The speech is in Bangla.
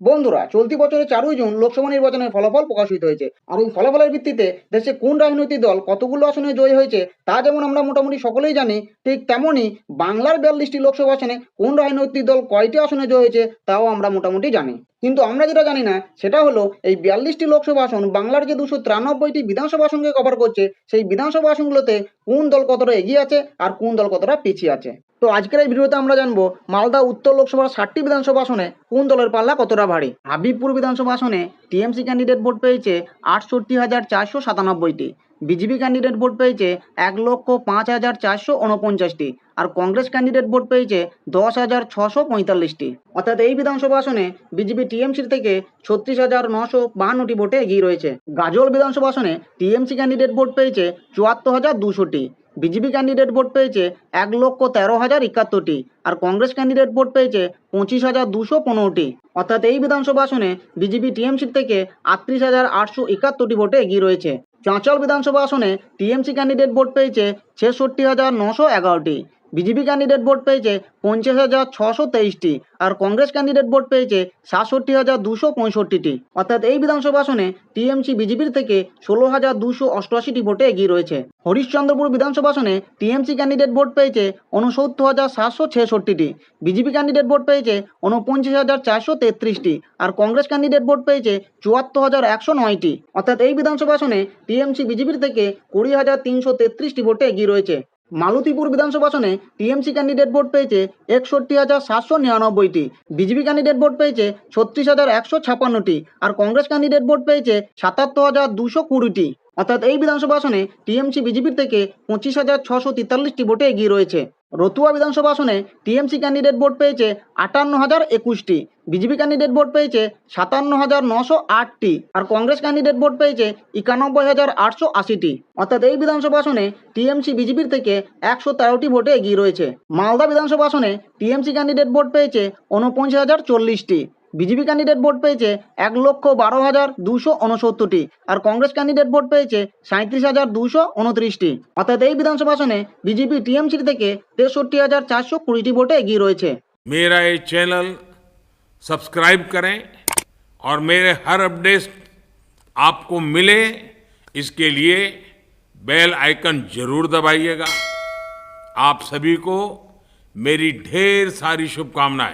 বন্ধুরা, চলতি বছরের চারই জুন লোকসভা নির্বাচনের ফলাফল প্রকাশিত হয়েছে। আর এই ফলাফলের ভিত্তিতে দেশে কোন রাজনৈতিক দল কতগুলো আসনে জয়ী হয়েছে, তা যেমন আমরা মোটামুটি সকলেই জানি, ঠিক তেমনই বাংলার বিয়াল্লিশটি লোকসভা আসনে কোন রাজনৈতিক দল কয়টি আসনে জয় হয়েছে, তাও আমরা মোটামুটি জানি। কিন্তু আমরা যেটা জানি না, সেটা হলো এই বিয়াল্লিশটি লোকসভা আসন বাংলার যে দুশো তিরানব্বইটি বিধানসভা আসনকে কভার করছে, সেই বিধানসভা আসনগুলোতে কোন দল কতটা এগিয়ে আছে আর কোন দল কতটা পিছিয়ে আছে। তো আজকের এই ভিডিওতে আমরা জানব মালদা উত্তর লোকসভার ষাটটি বিধানসভা আসনে কোন দলের পাল্লা কতটা ভারী? হাবিবপুর বিধানসভা আসনে টিএমসি ক্যান্ডিডেট ভোট পেয়েছে আটষট্টি হাজার চারশো সাতানব্বইটি, বিজেপি ক্যান্ডিডেট ভোট পেয়েছে এক লক্ষ পাঁচ হাজার চারশো উনপঞ্চাশটি আর কংগ্রেস ক্যান্ডিডেট ভোট পেয়েছে দশ হাজার ছশো পঁয়তাল্লিশটি। অর্থাৎ এই বিধানসভা আসনে বিজেপি টিএমসির থেকে ছত্রিশ হাজার নশো বাহান্নটি ভোটে এগিয়ে রয়েছে। গাজল বিধানসভা আসনে টিএমসি ক্যান্ডিডেট ভোট পেয়েছে চুয়াত্তর হাজার দুশোটি বিজেপি ক্যান্ডিডেট ভোট পেয়েছে এক লক্ষ তেরো হাজার একাত্তরটি আর কংগ্রেস ক্যান্ডিডেট ভোট পেয়েছে পঁচিশ হাজার দুশো পনেরোটি। অর্থাৎ এই বিধানসভা আসনে বিজেপি টিএমসি থেকে আটত্রিশ হাজার আটশো একাত্তরটি ভোটে এগিয়ে রয়েছে। চাঁচল বিধানসভা আসনে টিএমসি ক্যান্ডিডেট ভোট পেয়েছে ছেষট্টি হাজার নশো এগারোটি। বিজেপি ক্যান্ডিডেট ভোট পেয়েছে পঞ্চাশ হাজার ছশো তেইশটি আর কংগ্রেস ক্যান্ডিডেট ভোট পেয়েছে সাতষট্টি হাজার দুশো পঁয়ষট্টিটি। অর্থাৎ এই বিধানসভা আসনে টিএমসি বিজেপির থেকে ষোলো হাজার দুশো অষ্টআশিটি ভোটে এগিয়ে রয়েছে। হরিশ্চন্দ্রপুর বিধানসভা আসনে টিএমসি ক্যান্ডিডেট ভোট পেয়েছে উনসত্তর হাজার সাতশো ছেষট্টিটি। বিজেপি ক্যান্ডিডেট ভোট পেয়েছে উনপঞ্চাশ হাজার চারশো তেত্রিশটি আর কংগ্রেস ক্যান্ডিডেট ভোট পেয়েছে চুয়াত্তর হাজার একশো নয়টি। অর্থাৎ এই বিধানসভা আসনে টিএমসি বিজেপির থেকে কুড়ি হাজার তিনশো তেত্রিশটি ভোটে এগিয়ে রয়েছে। মালতীপুর বিধানসভা আসনে টিএমসি ক্যান্ডিডেট ভোট পেয়েছে একষট্টি হাজার সাতশো নিরানব্বইটি। বিজেপি ক্যান্ডিডেট ভোট পেয়েছে ছত্রিশ হাজার একশো ছাপান্নটি। আর কংগ্রেস ক্যান্ডিডেট ভোট পেয়েছে সাতাত্তর হাজার দুশো কুড়িটি। অর্থাৎ এই বিধানসভা আসনে টিএমসি বিজেপির থেকে পঁচিশ হাজার ছশো তেতাল্লিশটি ভোটে এগিয়ে রয়েছে। রতুয়া বিধানসভা আসনে টিএমসি ক্যান্ডিডেট ভোট পেয়েছে আটান্ন হাজার একুশটি, বিজেপি ক্যান্ডিডেট ভোট পেয়েছে সাতান্ন হাজার নশো আটটি আর কংগ্রেস ক্যান্ডিডেট ভোট পেয়েছে একানব্বই হাজার আটশো আশিটি। অর্থাৎ এই বিধানসভা আসনে টিএমসি বিজেপির থেকে একশো তেরোটি ভোটে এগিয়ে রয়েছে। মালদা বিধানসভা আসনে টিএমসি ক্যান্ডিডেট ভোট পেয়েছে ঊনপঞ্চাশ হাজার চল্লিশটি। বিজেপি ক্যান্ডিডেট ভোট পেয়েছে এক লক্ষ বারো হাজার দুশো উনসত্তরটি আর কংগ্রেস ক্যান্ডিডেট ভোট পেয়েছে সাঁত্রিশ হাজার দুশো উনত্রিশটি অর্থাৎ এই বিধানসভা আসনে বিজেপি টিএমসির থেকে তেষট্টি হাজার চারশো কুড়িটি ভোটে এগিয়ে রয়েছে मेरा ये चैनल सब्सक्राइब करें और मेरे हर अपडेट आपको मिले इसके लिए बेल आइकन जरूर दबाइएगा आप सभी को मेरी ढेर सारी शुभकामनाएं